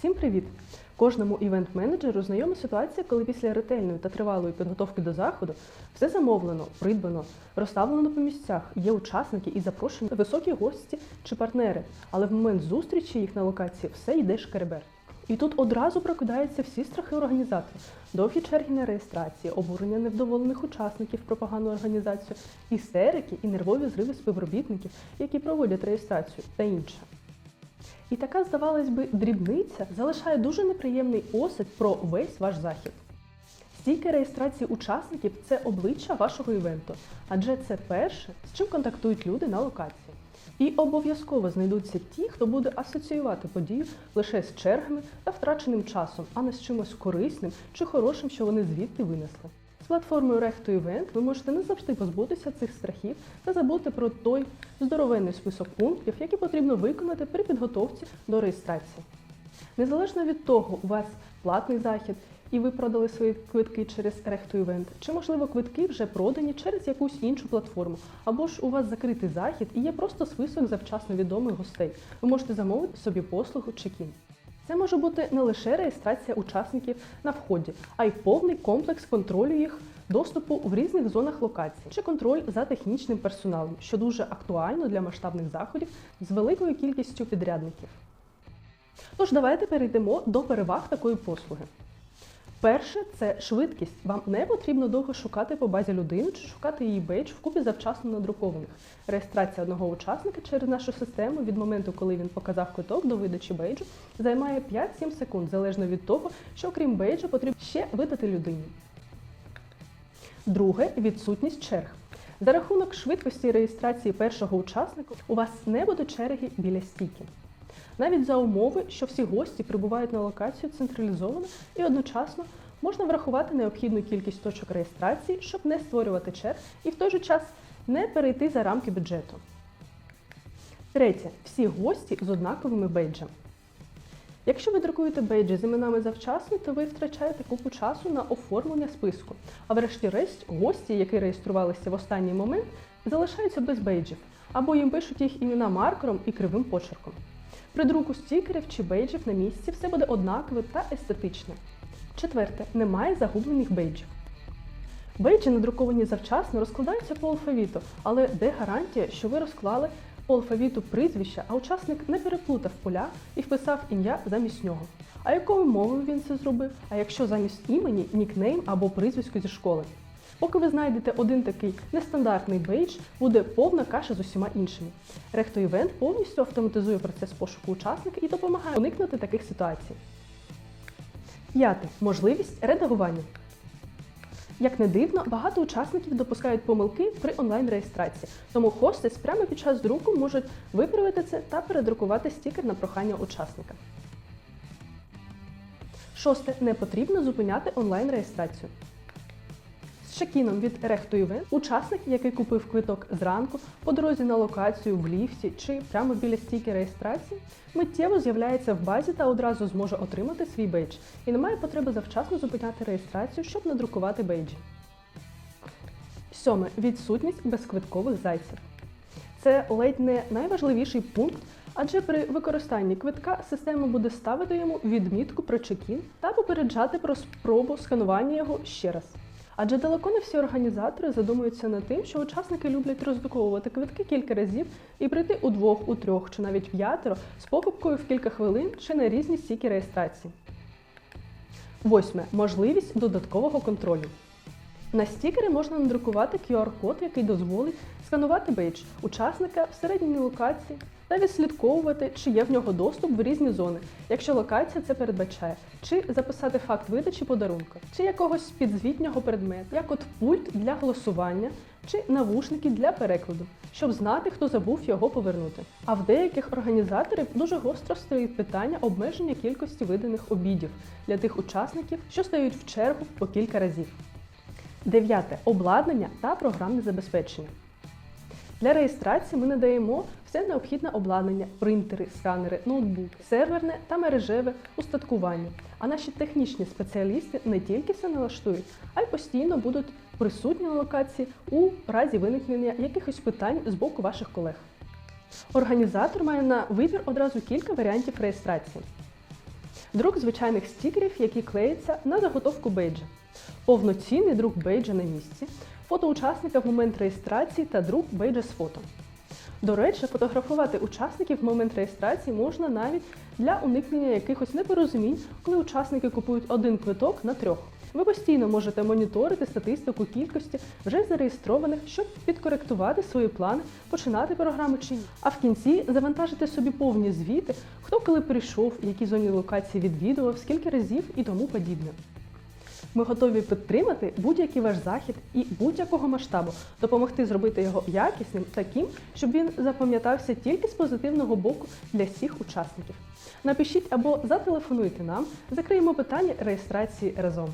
Всім привіт! Кожному івент-менеджеру знайома ситуація, коли після ретельної та тривалої підготовки до заходу все замовлено, придбано, розставлено по місцях, є учасники і запрошені високі гості чи партнери. Але в момент зустрічі їх на локації все йде шкеребер. І тут одразу прокидаються всі страхи організаторів, довгі черги на реєстрації, обурення невдоволених учасників про погану організацію, істерики і нервові зриви співробітників, які проводять реєстрацію та інше. І така, здавалось би, дрібниця залишає дуже неприємний осад про весь ваш захід. Стійка реєстрації учасників це обличчя вашого івенту, адже це перше, з чим контактують люди на локації. І обов'язково знайдуться ті, хто буде асоціювати подію лише з чергами та втраченим часом, а не з чимось корисним чи хорошим, що вони звідти винесли. Платформою Recto Event ви можете не завжди позбутися цих страхів та забути про той здоровенний список пунктів, які потрібно виконати при підготовці до реєстрації. Незалежно від того, у вас платний захід і ви продали свої квитки через Recto Event, чи, можливо, квитки вже продані через якусь іншу платформу, або ж у вас закритий захід і є просто список завчасно відомих гостей. Ви можете замовити собі послугу чекін. Це може бути не лише реєстрація учасників на вході, а й повний комплекс контролю їх доступу в різних зонах локації чи контроль за технічним персоналом, що дуже актуально для масштабних заходів з великою кількістю підрядників. Тож давайте перейдемо до переваг такої послуги. Перше це швидкість. Вам не потрібно довго шукати по базі людини чи шукати її бейдж в купі завчасно надрукованих. Реєстрація одного учасника через нашу систему від моменту, коли він показав квиток до видачі бейджу, займає 5-7 секунд, залежно від того, що крім бейджа потрібно ще видати людині. Друге відсутність черг. За рахунок швидкості реєстрації першого учасника у вас не буде черги біля стійки. Навіть за умови, що всі гості прибувають на локацію централізовано і одночасно можна врахувати необхідну кількість точок реєстрації, щоб не створювати черг і в той же час не перейти за рамки бюджету. Третє. Всі гості з однаковими бейджами. Якщо ви друкуєте бейджі з іменами завчасно, то ви втрачаєте купу часу на оформлення списку. А врешті-решт, гості, які реєструвалися в останній момент, залишаються без бейджів, або їм пишуть їх імена маркером і кривим почерком. При друку стікерів чи бейджів на місці все буде однакове та естетичне. Четверте, немає загублених бейджів. Бейджі, надруковані завчасно, розкладаються по алфавіту, але де гарантія, що ви розклали по алфавіту прізвища, а учасник не переплутав поля і вписав ім'я замість нього. А якою мовою він це зробив? А якщо замість імені нікнейм або прізвисько зі школи? Поки ви знайдете один такий нестандартний бейдж, буде повна каша з усіма іншими. Recto Event повністю автоматизує процес пошуку учасника і допомагає уникнути таких ситуацій. П'яте. Можливість редагування. Як не дивно, багато учасників допускають помилки при онлайн-реєстрації, тому хостес прямо під час друку можуть виправити це та передрукувати стікер на прохання учасника. Шосте. Не потрібно зупиняти онлайн-реєстрацію. Чекіном від Event учасник, який купив квиток зранку, по дорозі на локацію, в ліфті чи прямо біля стійки реєстрації, миттєво з'являється в базі та одразу зможе отримати свій бейдж. І немає потреби завчасно зупиняти реєстрацію, щоб надрукувати бейджі. Сьоме. Відсутність безквиткових зайців. Це ледь не найважливіший пункт, адже при використанні квитка система буде ставити йому відмітку про чекін та попереджати про спробу сканування його ще раз. Адже далеко не всі організатори задумуються над тим, що учасники люблять роздруковувати квитки кілька разів і прийти у двох, у трьох чи навіть п'ятеро з покупкою в кілька хвилин чи на різні стійки реєстрації. Восьме. Можливість додаткового контролю. На стікери можна надрукувати QR-код, який дозволить сканувати бейдж учасника в середній локації та відслідковувати, чи є в нього доступ в різні зони, якщо локація це передбачає, чи записати факт видачі подарунка, чи якогось підзвітнього предмету, як от пульт для голосування, чи навушники для перекладу, щоб знати, хто забув його повернути. А в деяких організаторів дуже гостро стоїть питання обмеження кількості виданих обідів для тих учасників, що стають в чергу по кілька разів. Дев'яте обладнання та програмне забезпечення. Для реєстрації ми надаємо все необхідне обладнання, принтери, сканери, ноутбуки, серверне та мережеве устаткування. А наші технічні спеціалісти не тільки все налаштують, а й постійно будуть присутні на локації у разі виникнення якихось питань з боку ваших колег. Організатор має на вибір одразу кілька варіантів реєстрації. друк звичайних стікерів, які клеяться на заготовку бейджа, повноцінний друк бейджа на місці, фото учасника в момент реєстрації та друк бейджа з фото. До речі, фотографувати учасників в момент реєстрації можна навіть для уникнення якихось непорозумінь, коли учасники купують один квиток на трьох. Ви постійно можете моніторити статистику кількості вже зареєстрованих, щоб підкоректувати свої плани, починати програму чи ні. А в кінці завантажити собі повні звіти, хто коли прийшов, які зоні локації відвідував, скільки разів і тому подібне. Ми готові підтримати будь-який ваш захід і будь-якого масштабу, допомогти зробити його якісним, таким, щоб він запам'ятався тільки з позитивного боку для всіх учасників. Напишіть або зателефонуйте нам, закриємо питання реєстрації разом.